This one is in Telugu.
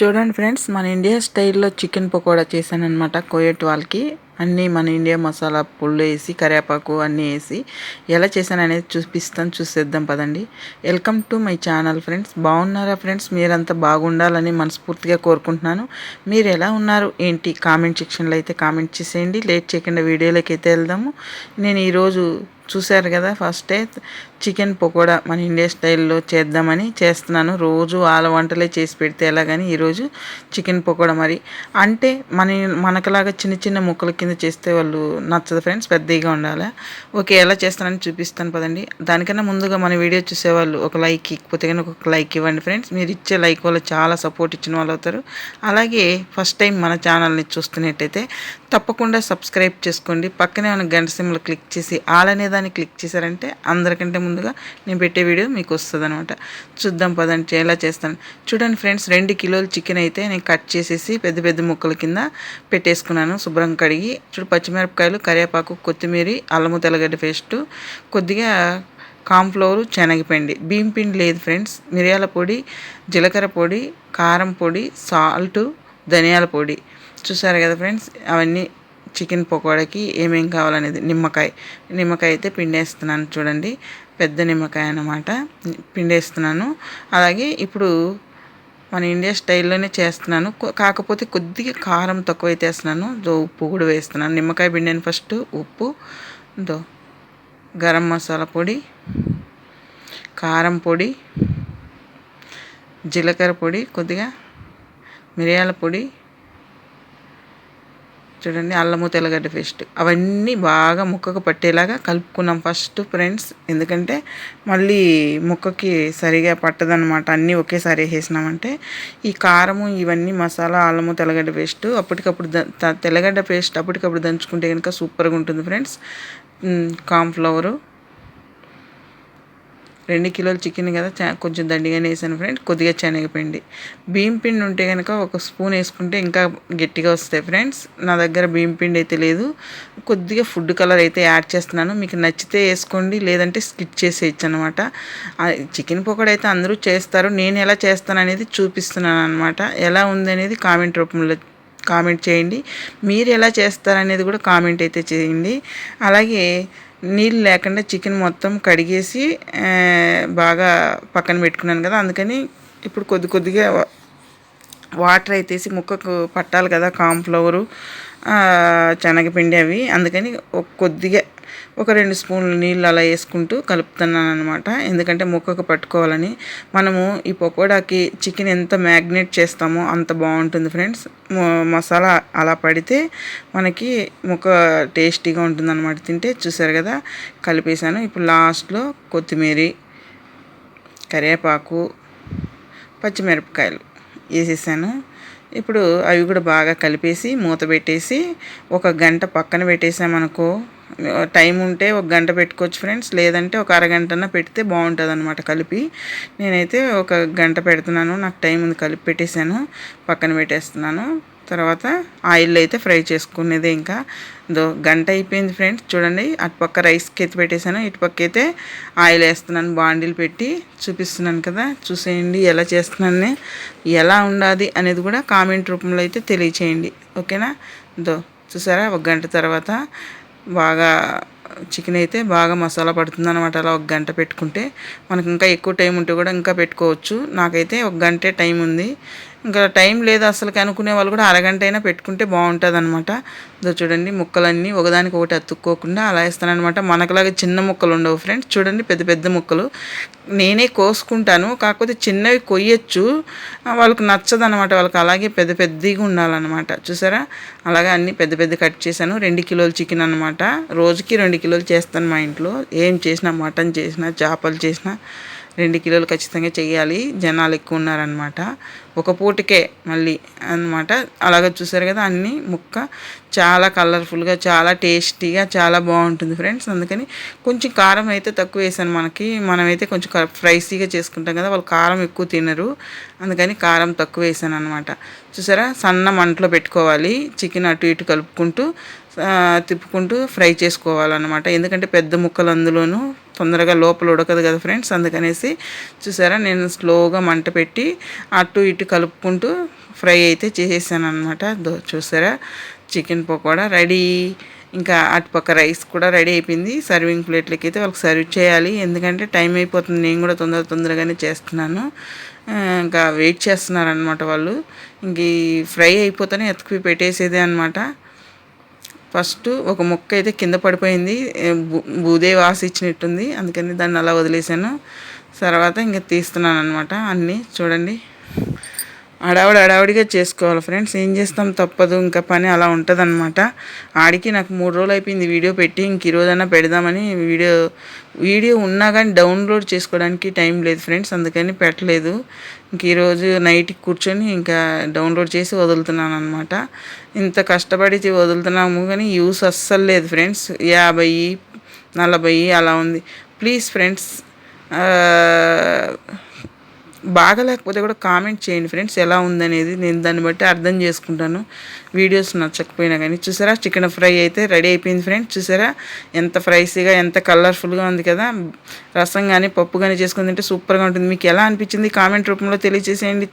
చూడండి ఫ్రెండ్స్ మన ఇండియా స్టైల్లో చికెన్ పకోడా చేశాను అనమాట కోయట్ వాళ్ళకి. అన్నీ మన ఇండియా మసాలా పుల్లు వేసి కరివేపాకు అన్నీ వేసి ఎలా చేశాను అనేది చూపిస్తాను చూసేద్దాం పదండి. Welcome to my channel friends బాగున్నారా ఫ్రెండ్స్ మీరంతా బాగుండాలని మనస్ఫూర్తిగా కోరుకుంటున్నాను. మీరు ఎలా ఉన్నారు? ఏంటి? కామెంట్ సెక్షన్లో అయితే కామెంట్ చేసేయండి. లేట్ చేయకుండా వీడియోలోకి అయితే వెళ్దాము. నేను ఈరోజు చూశారు కదా ఫస్టే చికెన్ పకోడా మన ఇండియా స్టైల్లో చేద్దామని చేస్తున్నాను. రోజు వాళ్ళ వంటలే చేసి పెడితే ఎలాగని ఈరోజు చికెన్ పకోడా మరి. అంటే మన మనకలాగా చిన్న చిన్న ముక్కల కింద చేస్తే వాళ్ళు నచ్చదు ఫ్రెండ్స్ పెద్దగా ఉండాలి. ఓకే ఎలా చేస్తానని చూపిస్తాను పదండి. దానికన్నా ముందుగా మన వీడియో చూసేవాళ్ళు ఒక లైక్ ఇకపోతే కానీ ఒక లైక్ ఇవ్వండి ఫ్రెండ్స్. మీరు ఇచ్చే లైక్ వల్ల చాలా సపోర్ట్ ఇచ్చిన వాళ్ళు అవుతారు. అలాగే ఫస్ట్ టైం మన ఛానల్ని చూస్తున్నట్టయితే తప్పకుండా సబ్స్క్రైబ్ చేసుకోండి. పక్కనే ఉన్న గంట సిమ్లు క్లిక్ చేసి ఆల్ అనే దాన్ని క్లిక్ చేశారంటే అందరికంటే ముందుగా నేను పెట్టే వీడియో మీకు వస్తుంది అనమాట చూద్దాం పదండి ఎలా చేస్తాను. చూడండి ఫ్రెండ్స్ రెండు కిలోలు చికెన్ అయితే నేను కట్ చేసేసి పెద్ద పెద్ద ముక్కల కింద పెట్టేసుకున్నాను. శుభ్రం కడిగి చూడు పచ్చిమిరపకాయలు కరివేపాకు కొత్తిమీర అల్లము తెల్లగడ్డ పేస్టు కొద్దిగా కాంఫ్లోరు శనగపిండి. బియ్యం పిండి లేదు ఫ్రెండ్స్. మిరియాల పొడి జీలకర్ర పొడి కారం పొడి సాల్ట్ ధనియాల పొడి. చూసారు కదా ఫ్రెండ్స్? అవన్నీ చికెన్ పకోడాకి ఏమేం కావాలనేది. నిమ్మకాయ. నిమ్మకాయ అయితే పిండేస్తున్నాను చూడండి. పెద్ద నిమ్మకాయ అన్నమాట. పిండేస్తున్నాను. అలాగే ఇప్పుడు మన ఇండియా స్టైల్లోనే చేస్తున్నాను. కాకపోతే కొద్దిగా కారం తక్కువ వేస్తున్నాను. దో ఉప్పు కూడా వేస్తున్నాను. నిమ్మకాయ పిండాను ఫస్ట్ ఉప్పు దో గరం మసాలా పొడి కారం పొడి జీలకర్ర పొడి కొద్దిగా మిరియాల పొడి చూడండి అల్లము తెల్లగడ్డ పేస్ట్. అవన్నీ బాగా ముక్కకు పట్టేలాగా కలుపుకున్నాం ఫస్ట్ ఫ్రెండ్స్. ఎందుకంటే మళ్ళీ ముక్కకి సరిగా పట్టదనమాట అన్నీ ఒకేసారి వేసేసినామంటే ఈ కారము ఇవన్నీ మసాలా అల్లము తెల్లగడ్డ పేస్ట్ అప్పటికప్పుడు తెల్లగడ్డ పేస్ట్ అప్పటికప్పుడు దంచుకుంటే కనుక సూపర్గా ఉంటుంది ఫ్రెండ్స్. కాన్ఫ్లవరు రెండు కిలోలు చికెన్ కదా కొంచెం దండిగానే వేసాను ఫ్రెండ్ కొద్దిగా శనగపిండి. బియ్యం పిండి ఉంటే కనుక ఒక స్పూన్ వేసుకుంటే ఇంకా గట్టిగా వస్తాయి ఫ్రెండ్స్. నా దగ్గర బియ్యం పిండి అయితే లేదు. కొద్దిగా ఫుడ్ కలర్ అయితే యాడ్ చేస్తున్నాను. మీకు నచ్చితే వేసుకోండి లేదంటే స్కిప్ చేసేయచ్చు అనమాట చికెన్ పకోడీ అయితే అందరూ చేస్తారు. నేను ఎలా చేస్తాను అనేది చూపిస్తున్నాను అనమాట ఎలా ఉంది అనేది కామెంట్ రూపంలో కామెంట్ చేయండి. మీరు ఎలా చేస్తారనేది కూడా కామెంట్ అయితే చేయండి. అలాగే నీళ్ళు లేకుండా చికెన్ మొత్తం కడిగేసి బాగా పక్కన పెట్టుకున్నాను కదా అందుకని ఇప్పుడు కొద్ది కొద్దిగా వాటర్ అయితేసి ముక్కకు పట్టాలి కదా కాంఫ్లవరు శనగపిండి అవి. అందుకని కొద్దిగా ఒక రెండు స్పూన్లు నీళ్ళు అలా వేసుకుంటూ కలుపుతున్నాను అనమాట ఎందుకంటే ముక్కకు పట్టుకోవాలని. మనము ఈ పకోడాకి చికెన్ ఎంత మ్యాగ్నేట్ చేస్తామో అంత బాగుంటుంది ఫ్రెండ్స్. మసాలా అలా పడితే మనకి ముక్క టేస్టీగా ఉంటుంది అనమాట తింటే చూసారు కదా కలిపేశాను. ఇప్పుడు లాస్ట్లో కొత్తిమీర కరివేపాకు పచ్చిమిరపకాయలు. వేసేసాను. ఇప్పుడు అవి కూడా బాగా కలిపేసి మూత పెట్టేసి ఒక గంట పక్కన పెట్టేసామనుకో టైం ఉంటే ఒక గంట పెట్టుకోవచ్చు ఫ్రెండ్స్. లేదంటే ఒక అరగంటన పెడితే బాగుంటుంది అనమాట కలిపి. నేనైతే ఒక గంట పెడుతున్నాను. నాకు టైం ఉంది కలిపి పెట్టేశాను. పక్కన పెట్టేస్తున్నాను. తర్వాత ఆయిల్ అయితే ఫ్రై చేసుకునేదే ఇంకా. దో గంట అయిపోయింది ఫ్రెండ్స్. చూడండి అటుపక్క రైస్కి ఎత్తి పెట్టేశాను. ఇటుపక్క అయితే ఆయిల్ వేస్తున్నాను. బాండీలు పెట్టి చూపిస్తున్నాను కదా. చూసేయండి ఎలా చేస్తున్నాను ఎలా ఉండాలి అనేది కూడా కామెంట్ రూపంలో అయితే తెలియచేయండి. ఓకేనా? దో చూసారా? ఒక గంట తర్వాత బాగా చికెన్ అయితే బాగా మసాలా పడుతుంది అనమాట అలా ఒక గంట పెట్టుకుంటే మనకు ఇంకా ఎక్కువ టైం ఉంటే కూడా ఇంకా పెట్టుకోవచ్చు. నాకైతే ఒక గంటే టైం ఉంది. ఇంకా టైం లేదు అసలుకి అనుకునే వాళ్ళు కూడా అరగంట అయినా పెట్టుకుంటే బాగుంటుంది అనమాట చూడండి ముక్కలన్నీ ఒకదానికి ఒకటి అతుక్కోకుండా అలా వేస్తానమాట మనకులాగా చిన్న ముక్కలు ఉండవు ఫ్రెండ్స్. చూడండి పెద్ద పెద్ద ముక్కలు. నేనే కోసుకుంటాను. కాకపోతే చిన్నవి కొయ్యొచ్చు. వాళ్ళకి నచ్చదనమాట వాళ్ళకి అలాగే పెద్ద పెద్దగా ఉండాలన్నమాట. చూసారా? అలాగే అన్ని పెద్ద పెద్ద కట్ చేశాను. రెండు కిలోలు చికెన్ అనమాట రోజుకి రెండు కిలోలు చేస్తాను మా ఇంట్లో. ఏం చేసినా మటన్ చేసినా చేపలు చేసినా. రెండు కిలోలు ఖచ్చితంగా చేయాలి జనాలు ఎక్కువ ఉన్నారనమాట ఒక పూటకే మళ్ళీ అనమాట అలాగ చూసారు కదా అన్నీ ముక్క చాలా కలర్ఫుల్గా చాలా టేస్టీగా చాలా బాగుంటుంది ఫ్రెండ్స్ అందుకని కొంచెం కారం అయితే తక్కువ వేసాను మనకి. మనమైతే కొంచెం ఫ్రైసీగా చేసుకుంటాం కదా వాళ్ళు కారం ఎక్కువ తినరు. అందుకని కారం తక్కువ వేసాను అనమాట చూసారా సన్న మంటలో పెట్టుకోవాలి. చికెన్ అటు ఇటు కలుపుకుంటూ తిప్పుకుంటూ ఫ్రై చేసుకోవాలన్నమాట. ఎందుకంటే పెద్ద ముక్కలు అందులోనూ తొందరగా లోపల ఉడకదు కదా ఫ్రెండ్స్. అందుకనేసి చూసారా నేను స్లోగా మంట పెట్టి అటు ఇటు కలుపుకుంటూ ఫ్రై అయితే చేసేసాను అనమాట చూసారా చికెన్ పకోడా రెడీ. ఇంకా అటుపక్క రైస్ కూడా రెడీ అయిపోయింది. సర్వింగ్ ప్లేట్లకి అయితే వాళ్ళకి సర్వ్ చేయాలి. ఎందుకంటే టైం అయిపోతుంది. నేను కూడా తొందర తొందరగానే చేస్తున్నాను. ఇంకా వెయిట్ చేస్తున్నారనమాట వాళ్ళు. ఇంక ఫ్రై అయిపోతేనే ఎత్తుకు పెట్టేసేదే అనమాట ఫస్ట్ ఒక మొక్క అయితే కింద పడిపోయింది బూదే వాసి ఇచ్చినట్టుంది అందుకని దాన్ని అలా వదిలేసాను. తర్వాత ఇంకా తీస్తున్నాను అనమాట అన్నీ చూడండి. అడావిడి అడావిడిగా చేసుకోవాలి ఫ్రెండ్స్. ఏం చేస్తాం? తప్పదు. ఇంకా పని అలా ఉంటుంది అనమాట ఆడికి నాకు మూడు రోజులు అయిపోయింది వీడియో పెట్టి ఇంక ఈరోజైనా పెడదామని వీడియో వీడియో ఉన్నా కానీ డౌన్లోడ్ చేసుకోవడానికి టైం లేదు ఫ్రెండ్స్. అందుకని పెట్టలేదు. ఇంక ఈరోజు నైట్ కూర్చొని ఇంకా డౌన్లోడ్ చేసి వదులుతున్నాను అనమాట ఇంత కష్టపడి వదులుతున్నాము కానీ యూస్ అస్సలు లేదు ఫ్రెండ్స్. యాభై నలభై అలా ఉంది. ప్లీజ్ ఫ్రెండ్స్ బాగా లేకపోతే కూడా కామెంట్ చేయండి ఫ్రెండ్స్ ఎలా ఉందనేది నేను దాన్ని బట్టి అర్థం చేసుకుంటాను. వీడియోస్ నచ్చకపోయినా కానీ. చూసారా? చికెన్ ఫ్రై అయితే రెడీ అయిపోయింది ఫ్రెండ్స్. చూసారా? ఎంత ఫ్రైసీగా ఎంత కలర్ఫుల్గా ఉంది కదా. రసం కానీ పప్పు కానీ చేసుకుని తింటే సూపర్గా ఉంటుంది. మీకు ఎలా అనిపించింది కామెంట్ రూపంలో తెలియజేసేయండి.